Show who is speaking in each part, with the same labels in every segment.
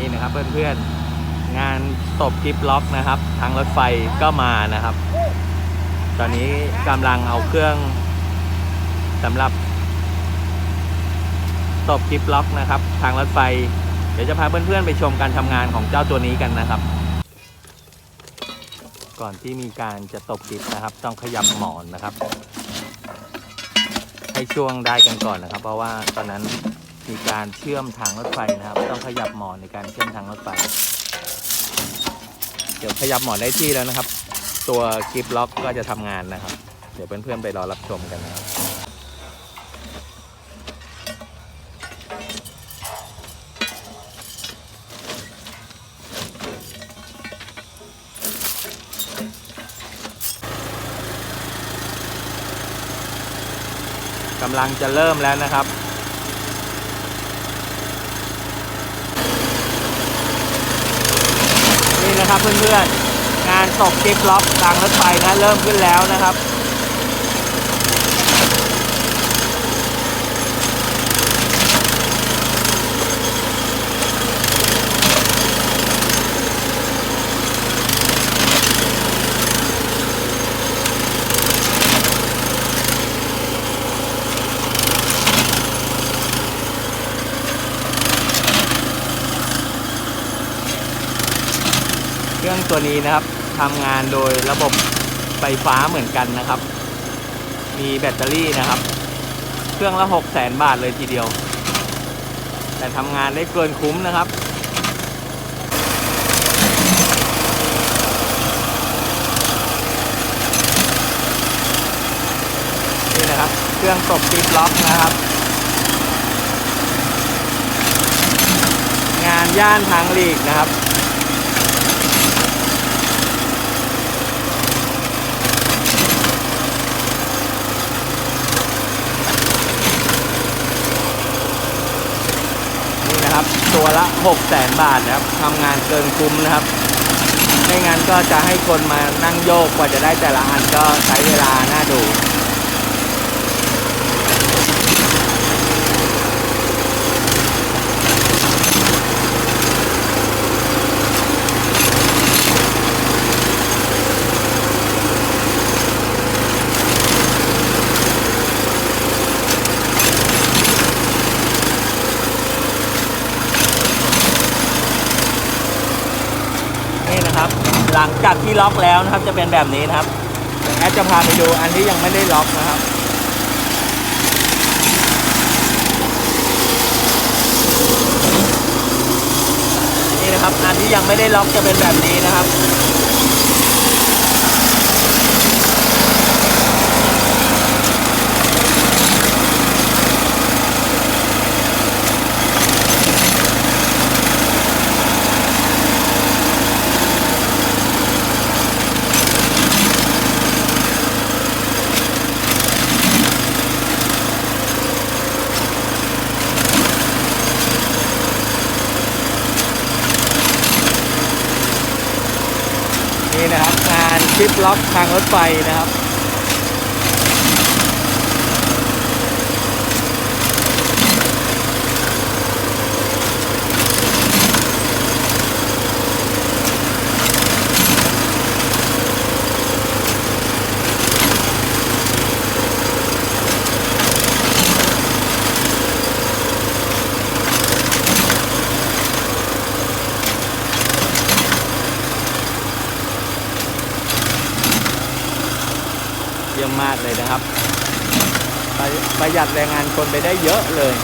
Speaker 1: นี่นะครับเพื่อนๆงานตบกิฟล็อกนะครับ ทางรถไฟก็มานะครับ ตอนนี้กำลังเอาเครื่องสำหรับตบกิฟล็อกนะครับ ทางรถไฟ เดี๋ยวจะพาเพื่อนๆไปชมการทำงานของเจ้าตัวนี้กันนะครับ ก่อนที่มีการจะตบกิฟนะครับ ต้องขยับหมอนนะครับ ให้ช่วงได้กันก่อนนะครับ เพราะว่าตอนนั้น มีการเชื่อมทางรถไฟนะครับ ต้องขยับหมอนในการเชื่อมทางรถไฟ เดี๋ยวขยับหมอนได้ที่แล้วนะครับ ตัวกิฟล็อกก็จะทำงานนะครับ เดี๋ยวเพื่อนๆไปรอรับชมกันนะครับกำลังจะเริ่มแล้วนะครับ นะครับเพื่อนๆงานตกกิฟล็อกรางรถไฟนะเริ่มขึ้นแล้วนะครับ รื่องตัวนี้นะครับทำงานโดยระบบไฟฟ้าเหมือนกันนะครับ มีแบตเตอรี่นะครับ เครื่องละ 6 0 0 0 0 0บาทเลยทีเดียว แต่ทำงานได้เกินคุ้มนะครับนี่นะครับเครื่องตบกริปล็อกนะครับ งานย่านทางหลีกนะครับ นะครับ ตัวละ6 0แสนบาทนะครับทำงานเกินคุ้มนะครับ ไม่งั้นก็จะให้คนมานั่งโยกกว่าจะได้แต่ละอันก็ใช้เวลาน่าดู ลังจากที่ล็อกแล้วนะครับ จะเป็นแบบนี้นะครับแอดจะพาไปดูอันที่ยังไม่ได้ล็อกนะครับนี่นะครับอันที่ยังไม่ได้ล็อกจะเป็นแบบนี้นะครับ นี่นะครับ งานค ลิปล็อกทางรถไฟนะครับากเลยนะครับประประหยัดแรงงานคนไปได้เยอะเลย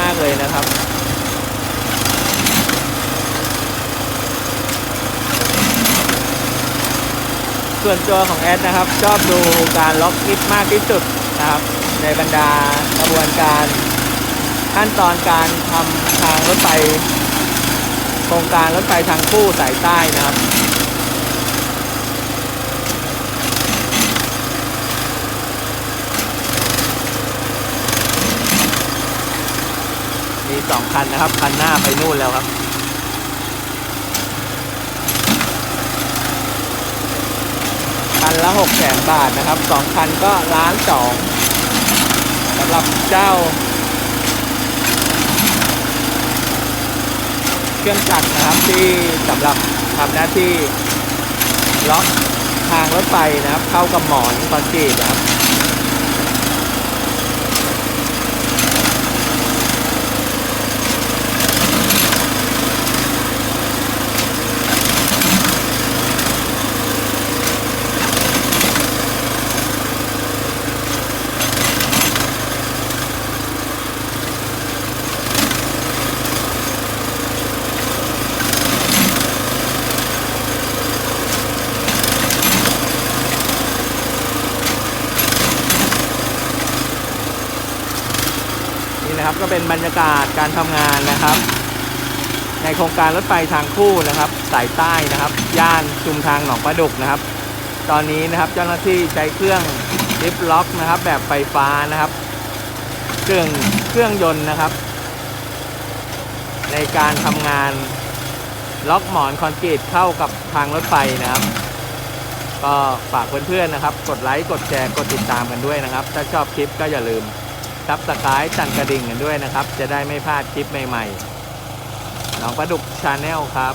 Speaker 1: มากเลยนะครับส่วนตัวของแอดนะครับ ชอบดูการล็อกอิฟมากที่สุดนะครับ ในบรรดากระบวนการขั้นตอนการทำทางรถไฟโครงการรถไฟทางคู่สายใต้นะครับ มีสองคันนะครับ คันหน้าไปนู่นแล้วครับคันละหกแสนบาทนะครับสองคันก็ล้านสองสำหรับเจ้า เครื่องจักรนะครับที่สำหรับทำหน้าที่ล็อกทางรถไฟนะครับ เข้ากับหมอนคอนกรีตนะครับ นะครับก็เป็นบรรยากาศการทำงานนะครับ ในโครงการรถไฟทางคู่นะครับ สายใต้นะครับ ย่านชุมทางหนองประดุกนะครับ ตอนนี้นะครับเจ้าหน้าที่ใช้เครื่องลิฟต์ล็อกนะครับ แบบไฟฟ้านะครับ เครื่องเครื่องยนต์นะครับ ในการทำงานล็อกหมอนคอนกรีตเข้ากับทางรถไฟนะครับ ก็ฝากเพื่อนๆนะครับ กดไลค์กดแชร์กดติดตามกันด้วยนะครับ ถ้าชอบคลิปก็อย่าลืม ซับสไครต์สั่นกระดิ่งกันด้วยนะครับ จะได้ไม่พลาดคลิปใหม่ๆน้องประดุกชาแนลครับ